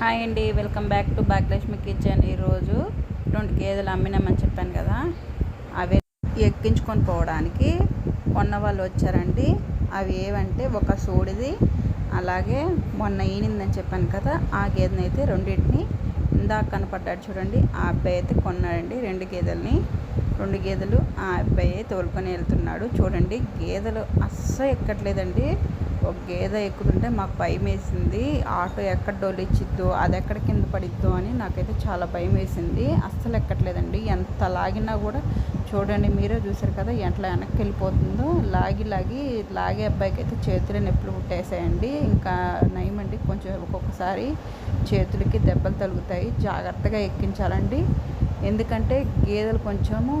Hi అండి welcome back to Bhagyalakshmi kitchen. ఈరోజు రెండు గేదెలు అమ్మినామని చెప్పాను కదా అవి ఎక్కించుకొని పోవడానికి. కొన్న వాళ్ళు వచ్చారండి అవి ఏవంటే ఒక సూడిది అలాగే మొన్న ఈనిందని చెప్పాను కదా ఆ గేదెని అయితే రెండింటిని ఇందాక కనపడ్డాడు చూడండి ఆ అబ్బాయి అయితే కొన్నాడండి రెండు గేదెల్ని. రెండు గేదెలు ఆ అబ్బాయి తోలుకొని వెళ్తున్నాడు. చూడండి గేదెలు అస్సలు ఎక్కట్లేదండి. ఒక గేదె ఎక్కుతుంటే మాకు భయం వేసింది ఆటో ఎక్కడ డోలిచ్చిద్దో అది ఎక్కడ కింద పడిద్దో అని నాకైతే చాలా భయం వేసింది అస్సలు ఎక్కట్లేదండి. ఎంత లాగినా కూడా చూడండి మీరే చూసారు కదా ఎట్లా వెనక్కి వెళ్ళిపోతుందో. లాగి లాగి లాగే అబ్బాయికి అయితే చేతులు నొప్పులు పుట్టేసాయండి ఇంకా నయమండి కొంచెం ఒక్కొక్కసారి చేతులకి దెబ్బలు తగులుతాయి. జాగ్రత్తగా ఎక్కించాలండి. ఎందుకంటే గేదెలు కొంచెము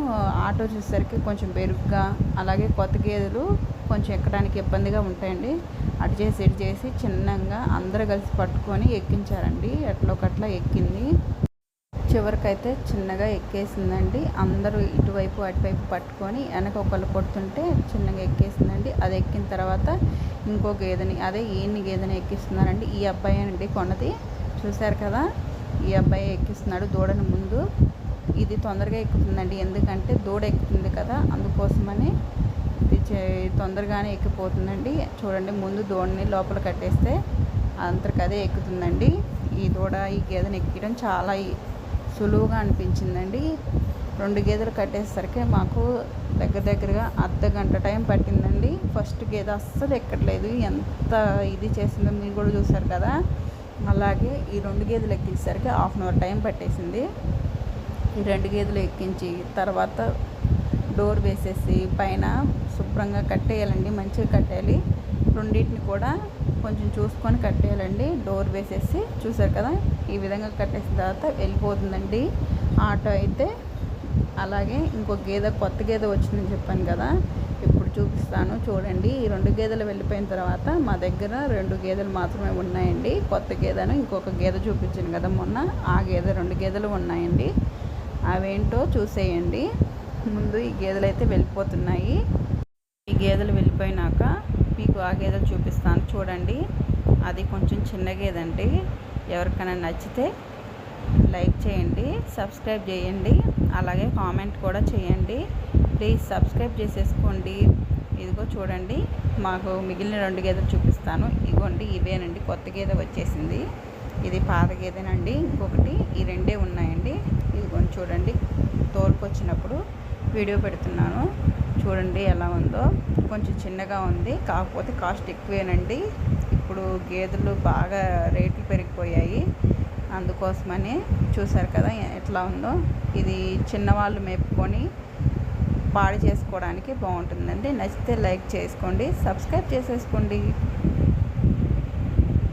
ఆటో చూసేసరికి కొంచెం బెరుగ్గా అలాగే కొత్త గేదెలు కొంచెం ఎక్కడానికి ఇబ్బందిగా ఉంటాయండి. అటు చేసి ఇటు చేసి చిన్నగా అందరూ కలిసి పట్టుకొని ఎక్కించారండి. ఎట్లా ఒకట్లా ఎక్కింది. చివరికైతే చిన్నగా ఎక్కేసిందండి. అందరూ ఇటువైపు అటువైపు పట్టుకొని వెనక ఒకళ్ళు కొడుతుంటే చిన్నగా ఎక్కేసిందండి. అది ఎక్కిన తర్వాత ఇంకో గేదెని అదే ఈయన్ని గేదెని ఎక్కిస్తున్నారండి. ఈ అబ్బాయి అండి కొన్నది. చూశారు కదా? ఈ అబ్బాయి ఎక్కిస్తున్నాడు దూడని ముందు. ఇది తొందరగా ఎక్కుతుందండి. ఎందుకంటే దూడ ఎక్కుతుంది కదా అందుకోసమని ఇది తొందరగానే ఎక్కిపోతుందండి. చూడండి ముందు దూడని లోపల కట్టేస్తే అంతకదే అదే ఎక్కుతుందండి. ఈ దూడ ఈ గేదెని ఎక్కడం చాలా సులువుగా అనిపించిందండి. రెండు గేదెలు కట్టేసరికి మాకు దగ్గర దగ్గరగా అర్ధ గంట టైం పట్టిందండి. ఫస్ట్ గేదె అస్సలు ఎక్కట్లేదు. ఎంత ఇది చేసిందో మీరు కూడా చూసారు కదా? అలాగే ఈ రెండు గేదెలు ఎక్కించేసరికి హాఫ్ అన్ అవర్ టైం పట్టేసింది. ఈ రెండు గేదెలు ఎక్కించి తర్వాత డోర్ వేసేసి పైన శుభ్రంగా కట్టేయాలండి మంచిగా కట్టేయాలి. రెండింటిని కూడా కొంచెం చూసుకొని కట్టేయాలండి. డోర్ వేసేసి చూసారు కదా ఈ విధంగా కట్టేసిన తర్వాత వెళ్ళిపోతుందండి. ఆటో అయితే అలాగే ఇంకో గేదె కొత్త గేదె వచ్చిందని చెప్పాను కదా చూపిస్తాను. చూడండి ఈ రెండు గేదెలు వెళ్ళిపోయిన తర్వాత మా దగ్గర రెండు గేదెలు మాత్రమే ఉన్నాయండి. కొత్త గేదెను ఇంకొక గేదె చూపించాను కదా మొన్న. ఆ గేదె రెండు గేదెలు ఉన్నాయండి. అవేంటో చూసేయండి. ముందు ఈ గేదెలు అయితే వెళ్ళిపోతున్నాయి. ఈ గేదెలు వెళ్ళిపోయినాక మీకు ఆ గేదెలు చూపిస్తాను. చూడండి అది కొంచెం చిన్న గేదండి. ఎవరికైనా నచ్చితే లైక్ చేయండి సబ్స్క్రైబ్ చేయండి. అలాగే కామెంట్ కూడా చేయండి. ప్లీజ్ సబ్స్క్రైబ్ చేసేసుకోండి. ఇదిగో చూడండి మాకు మిగిలిన రెండు గేదెలు చూపిస్తాను. ఇదిగోండి ఇవేనండి కొత్త గేదె వచ్చేసింది. ఇది పాత గేదెనండి. ఇంకొకటి ఈ రెండే ఉన్నాయండి. ఇదిగోండి చూడండి తోలుకొచ్చినప్పుడు వీడియో పెడుతున్నాను. చూడండి ఎలా ఉందో. కొంచెం చిన్నగా ఉంది కాకపోతే కాస్ట్ ఎక్కువేనండి. ఇప్పుడు గేదెలు బాగా రేట్లు పెరిగిపోయాయి. అందుకోసమని చూసారు కదా ఎట్లా ఉందో. ఇది చిన్నవాళ్ళు మేపుకొని పాడు చేసుకోవడానికి బాగుంటుందండి. నచ్చితే లైక్ చేసుకోండి సబ్స్క్రైబ్ చేసేసుకోండి.